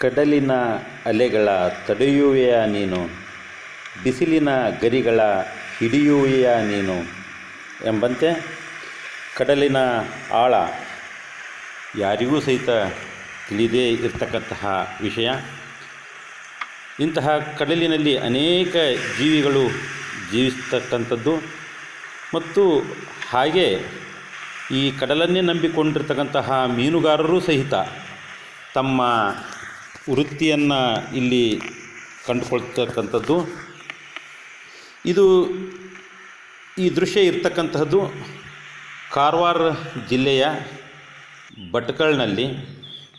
ಕಡಲಿನ ಅಲೆಗಳ ತಡೆಯುವೆಯ ನೀನು? ಬಿಸಿಲಿನ ಗರಿಗಳ ಹಿಡಿಯುವೆಯ ನೀನು? ಎಂಬಂತೆ ಕಡಲಿನ ಆಳ ಯಾರಿಗೂ ಸಹಿತ ತಿಳಿದೇ ಇರತಕ್ಕಂತಹ ವಿಷಯ. ಇಂತಹ ಕಡಲಿನಲ್ಲಿ ಅನೇಕ ಜೀವಿಗಳು ಜೀವಿಸ್ತಕ್ಕಂಥದ್ದು ಮತ್ತು ಹಾಗೆ ಈ ಕಡಲನ್ನೇ ನಂಬಿಕೊಂಡಿರ್ತಕ್ಕಂತಹ ಮೀನುಗಾರರೂ ಸಹಿತ ತಮ್ಮ ವೃತ್ತಿಯನ್ನು ಇಲ್ಲಿ ಕಂಡುಕೊಳ್ತಕ್ಕಂಥದ್ದು. ಇದು ಈ ದೃಶ್ಯ ಇರ್ತಕ್ಕಂತಹದ್ದು ಕಾರವಾರ ಜಿಲ್ಲೆಯ ಭಟ್ಕಳ್ನಲ್ಲಿ.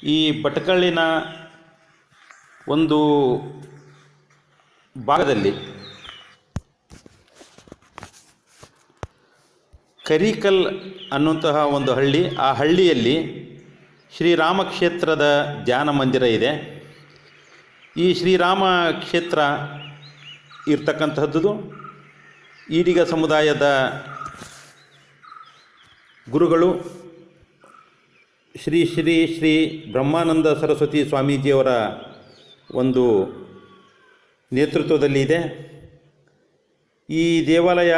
ಈ ಭಟ್ಕಳ್ಳಿನ ಒಂದು ಭಾಗದಲ್ಲಿ ಕರಿಕಲ್ ಅನ್ನುವಂತಹ ಒಂದು ಹಳ್ಳಿ, ಆ ಹಳ್ಳಿಯಲ್ಲಿ ಶ್ರೀರಾಮ ಕ್ಷೇತ್ರದ ಧ್ಯಾನ ಮಂದಿರ ಇದೆ. ಈ ಶ್ರೀರಾಮ ಕ್ಷೇತ್ರ ಇರ್ತಕ್ಕಂಥದ್ದು ಈಡಿಗ ಸಮುದಾಯದ ಗುರುಗಳು ಶ್ರೀ ಶ್ರೀ ಶ್ರೀ ಬ್ರಹ್ಮಾನಂದ ಸರಸ್ವತಿ ಸ್ವಾಮೀಜಿಯವರ ಒಂದು ನೇತೃತ್ವದಲ್ಲಿ ಇದೆ. ಈ ದೇವಾಲಯ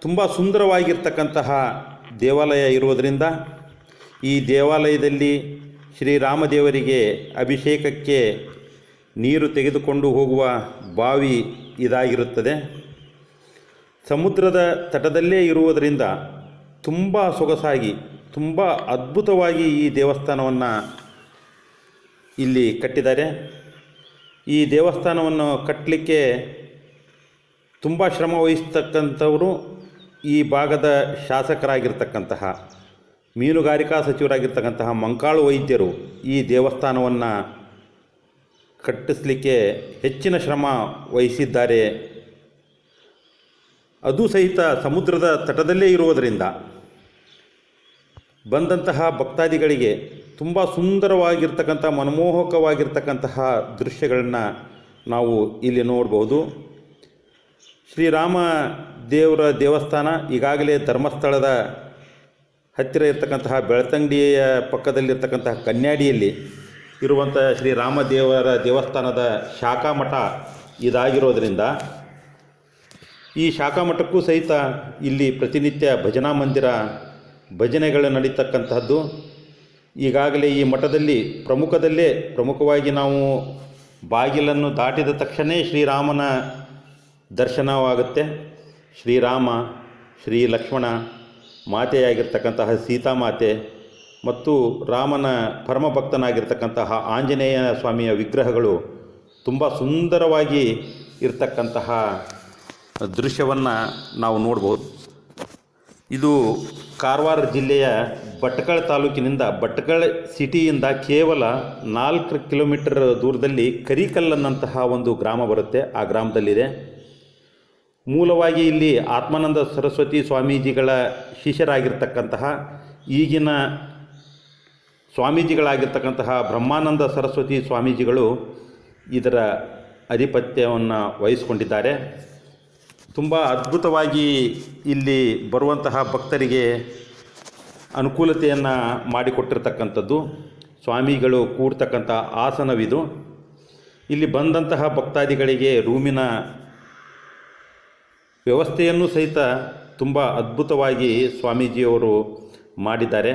ತುಂಬ ಸುಂದರವಾಗಿರ್ತಕ್ಕಂತಹ ದೇವಾಲಯ ಇರುವುದರಿಂದ ಈ ದೇವಾಲಯದಲ್ಲಿ ಶ್ರೀರಾಮದೇವರಿಗೆ ಅಭಿಷೇಕಕ್ಕೆ ನೀರು ತೆಗೆದುಕೊಂಡು ಹೋಗುವ ಬಾವಿ ಇದಾಗಿರುತ್ತದೆ. ಸಮುದ್ರದ ತಟದಲ್ಲೇ ಇರುವುದರಿಂದ ತುಂಬ ಸೊಗಸಾಗಿ, ತುಂಬ ಅದ್ಭುತವಾಗಿ ಈ ದೇವಸ್ಥಾನವನ್ನು ಇಲ್ಲಿ ಕಟ್ಟಿದ್ದಾರೆ. ಈ ದೇವಸ್ಥಾನವನ್ನು ಕಟ್ಟಲಿಕ್ಕೆ ತುಂಬ ಶ್ರಮ ವಹಿಸ್ತಕ್ಕಂಥವರು ಈ ಭಾಗದ ಶಾಸಕರಾಗಿರ್ತಕ್ಕಂತಹ ಮೀನುಗಾರಿಕಾ ಸಚಿವರಾಗಿರ್ತಕ್ಕಂತಹ ಮಂಕಾಳು ವೈದ್ಯರು ಈ ದೇವಸ್ಥಾನವನ್ನು ಕಟ್ಟಿಸಲಿಕ್ಕೆ ಹೆಚ್ಚಿನ ಶ್ರಮ ವಹಿಸಿದ್ದಾರೆ. ಅದು ಸಹಿತ ಸಮುದ್ರದ ತಟದಲ್ಲೇ ಇರುವುದರಿಂದ ಬಂದಂತಹ ಭಕ್ತಾದಿಗಳಿಗೆ ತುಂಬ ಸುಂದರವಾಗಿರ್ತಕ್ಕಂಥ ಮನಮೋಹಕವಾಗಿರ್ತಕ್ಕಂತಹ ದೃಶ್ಯಗಳನ್ನು ನಾವು ಇಲ್ಲಿ ನೋಡಬಹುದು ಶ್ರೀರಾಮ ದೇವರ ದೇವಸ್ಥಾನ ಈಗಾಗಲೇ ಧರ್ಮಸ್ಥಳದ ಹತ್ತಿರ ಇರತಕ್ಕಂತಹ ಬೆಳ್ತಂಗಡಿಯ ಪಕ್ಕದಲ್ಲಿರ್ತಕ್ಕಂತಹ ಕನ್ಯಾಡಿಯಲ್ಲಿ ಇರುವಂಥ ಶ್ರೀ ರಾಮದೇವರ ದೇವಸ್ಥಾನದ ಶಾಖಾ ಮಠ ಇದಾಗಿರೋದ್ರಿಂದ ಈ ಶಾಖಾ ಮಠಕ್ಕೂ ಸಹಿತ ಇಲ್ಲಿ ಪ್ರತಿನಿತ್ಯ ಭಜನಾ ಮಂದಿರ ಭಜನೆಗಳು ನಡೀತಕ್ಕಂತಹದ್ದು. ಈಗಾಗಲೇ ಈ ಮಠದಲ್ಲಿ ಪ್ರಮುಖದಲ್ಲೇ ಪ್ರಮುಖವಾಗಿ ನಾವು ಬಾಗಿಲನ್ನು ದಾಟಿದ ತಕ್ಷಣ ಶ್ರೀರಾಮನ ದರ್ಶನವಾಗುತ್ತೆ. ಶ್ರೀರಾಮ, ಶ್ರೀ ಲಕ್ಷ್ಮಣ ಮಾತೆಯಾಗಿರ್ತಕ್ಕಂತಹ ಸೀತಾಮಾತೆ ಮತ್ತು ರಾಮನ ಪರಮಭಕ್ತನಾಗಿರ್ತಕ್ಕಂತಹ ಆಂಜನೇಯ ಸ್ವಾಮಿಯ ವಿಗ್ರಹಗಳು ತುಂಬ ಸುಂದರವಾಗಿ ಇರ್ತಕ್ಕಂತಹ ದೃಶ್ಯವನ್ನು ನಾವು ನೋಡ್ಬೋದು. ಇದು ಕಾರವಾರ ಜಿಲ್ಲೆಯ ಭಟ್ಕಳ ತಾಲೂಕಿನಿಂದ ಭಟ್ಕಳ ಸಿಟಿಯಿಂದ ಕೇವಲ ನಾಲ್ಕು ಕಿಲೋಮೀಟರ್ ದೂರದಲ್ಲಿ ಕರಿಕಲ್ಲನ್ನಂತಹ ಒಂದು ಗ್ರಾಮ ಬರುತ್ತೆ. ಆ ಗ್ರಾಮದಲ್ಲಿದೆ. ಮೂಲವಾಗಿ ಇಲ್ಲಿ ಆತ್ಮಾನಂದ ಸರಸ್ವತಿ ಸ್ವಾಮೀಜಿಗಳ ಶಿಷ್ಯರಾಗಿರ್ತಕ್ಕಂತಹ ಈಗಿನ ಸ್ವಾಮೀಜಿಗಳಾಗಿರ್ತಕ್ಕಂತಹ ಬ್ರಹ್ಮಾನಂದ ಸರಸ್ವತಿ ಸ್ವಾಮೀಜಿಗಳು ಇದರ ಅಧಿಪತ್ಯವನ್ನು ವಹಿಸಿಕೊಂಡಿದ್ದಾರೆ. ತುಂಬ ಅದ್ಭುತವಾಗಿ ಇಲ್ಲಿ ಬರುವಂತಹ ಭಕ್ತರಿಗೆ ಅನುಕೂಲತೆಯನ್ನು ಮಾಡಿಕೊಟ್ಟಿರ್ತಕ್ಕಂಥದ್ದು. ಸ್ವಾಮಿಗಳು ಕೂಡ್ತಕ್ಕಂಥ ಆಸನವಿದು. ಇಲ್ಲಿ ಬಂದಂತಹ ಭಕ್ತಾದಿಗಳಿಗೆ ರೂಮಿನ ವ್ಯವಸ್ಥೆಯನ್ನು ಸಹಿತ ತುಂಬ ಅದ್ಭುತವಾಗಿ ಸ್ವಾಮೀಜಿಯವರು ಮಾಡಿದ್ದಾರೆ.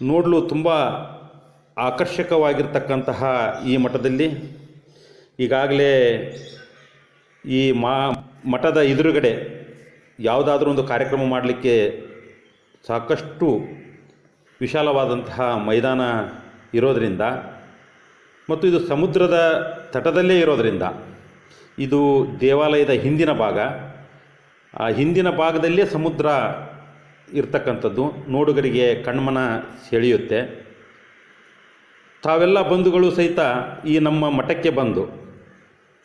ನೋಡಲು ತುಂಬ ಆಕರ್ಷಕವಾಗಿರ್ತಕ್ಕಂತಹ ಈ ಮಠದಲ್ಲಿ. ಈಗಾಗಲೇ ಈ ಮಾ, ಮಠದ ಎದುರುಗಡೆ ಯಾವುದಾದ್ರೂ ಒಂದು ಕಾರ್ಯಕ್ರಮ ಮಾಡಲಿಕ್ಕೆ ಸಾಕಷ್ಟು ವಿಶಾಲವಾದಂತಹ ಮೈದಾನ ಇರೋದರಿಂದ ಮತ್ತು ಇದು ಸಮುದ್ರದ ತಟದಲ್ಲೇ ಇರೋದರಿಂದ ಇದು ದೇವಾಲಯದ ಹಿಂದಿನ ಭಾಗ. ಆ ಹಿಂದಿನ ಭಾಗದಲ್ಲೇ ಸಮುದ್ರ ಇರ್ತಕ್ಕಂಥದ್ದು. ನೋಡುಗರಿಗೆ ಕಣ್ಮನ ಸೆಳೆಯುತ್ತೆ. ತಾವೆಲ್ಲ ಬಂಧುಗಳು ಸಹಿತ ಈ ನಮ್ಮ ಮಠಕ್ಕೆ ಬಂದು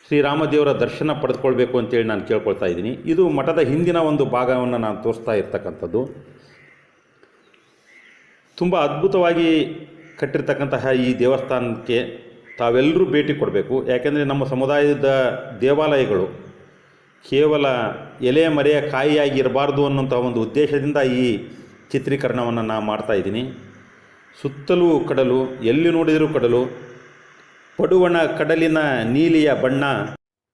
ಶ್ರೀರಾಮದೇವರ ದರ್ಶನ ಪಡೆದುಕೊಳ್ಬೇಕು ಅಂತೇಳಿ ನಾನು ಕೇಳ್ಕೊಳ್ತಾ ಇದ್ದೀನಿ. ಇದು ಮಠದ ಹಿಂದಿನ ಒಂದು ಭಾಗವನ್ನು ನಾನು ತೋರಿಸ್ತಾ ಇರ್ತಕ್ಕಂಥದ್ದು. ತುಂಬ ಅದ್ಭುತವಾಗಿ ಕಟ್ಟಿರ್ತಕ್ಕಂತಹ ಈ ದೇವಸ್ಥಾನಕ್ಕೆ ತಾವೆಲ್ಲರೂ ಭೇಟಿ ಕೊಡಬೇಕು. ಯಾಕೆಂದರೆ ನಮ್ಮ ಸಮುದಾಯದ ದೇವಾಲಯಗಳು ಕೇವಲ ಎಲೆಯ ಮರೆಯ ಕಾಯಿಯಾಗಿ ಇರಬಾರ್ದು ಅನ್ನೋಂಥ ಒಂದು ಉದ್ದೇಶದಿಂದ ಈ ಚಿತ್ರೀಕರಣವನ್ನು ನಾನು ಮಾಡ್ತಾ ಇದ್ದೀನಿ. ಸುತ್ತಲೂ ಕಡಲು, ಎಲ್ಲಿ ನೋಡಿದರೂ ಕಡಲು, ಪಡುವಣ ಕಡಲಿನ ನೀಲಿಯ ಬಣ್ಣ.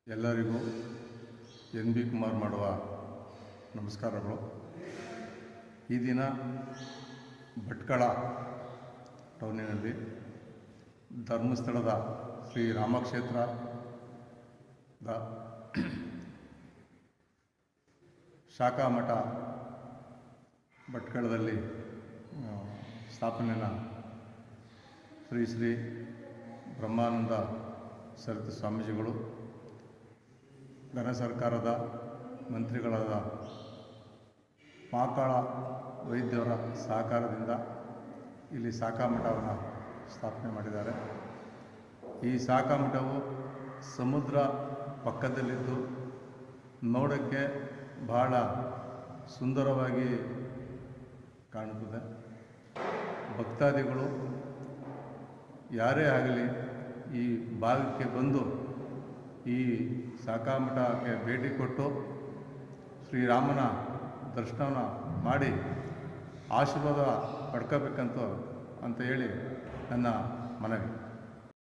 ಎಲ್ಲರಿಗೂ ಎನ್ ಬಿ ಕುಮಾರ್ ಮಾಡುವ ನಮಸ್ಕಾರಗಳು. ಈ ದಿನ ಭಟ್ಕಳ ಟೌನಿನಲ್ಲಿ ಧರ್ಮಸ್ಥಳದ ಶ್ರೀ ರಾಮಕ್ಷೇತ್ರದ ಶಾಖಾ ಮಠ ಭಟ್ಕಳದಲ್ಲಿ ಸ್ಥಾಪನೆಯನ್ನು ಶ್ರೀ ಶ್ರೀ ಬ್ರಹ್ಮಾನಂದ ಸರಿತ ಸ್ವಾಮೀಜಿಗಳು, ಘನ ಸರ್ಕಾರದ ಮಂತ್ರಿಗಳಾದ ಪಾಕಾಳ ವೈದ್ಯರ ಸಹಕಾರದಿಂದ ಇಲ್ಲಿ ಸಾಕಾಮಠವನ್ನು ಸ್ಥಾಪನೆ ಮಾಡಿದ್ದಾರೆ. ಈ ಶಾಖಾಮಠವು ಸಮುದ್ರ ಪಕ್ಕದಲ್ಲಿದ್ದು ನೋಡೋಕ್ಕೆ ಬಹಳ ಸುಂದರವಾಗಿ ಕಾಣುತ್ತದೆ. ಭಕ್ತಾದಿಗಳು ಯಾರೇ ಆಗಲಿ ಈ ಭಾಗಕ್ಕೆ ಬಂದು ಈ ಸಾಕಾಮಠಕ್ಕೆ ಭೇಟಿ ಕೊಟ್ಟು ಶ್ರೀರಾಮನ ದರ್ಶನವನ್ನು ಮಾಡಿ ಆಶೀರ್ವಾದ ಪಡ್ಕೋಬೇಕಂತ ಅಂತ ಹೇಳಿ అన్న మనవి.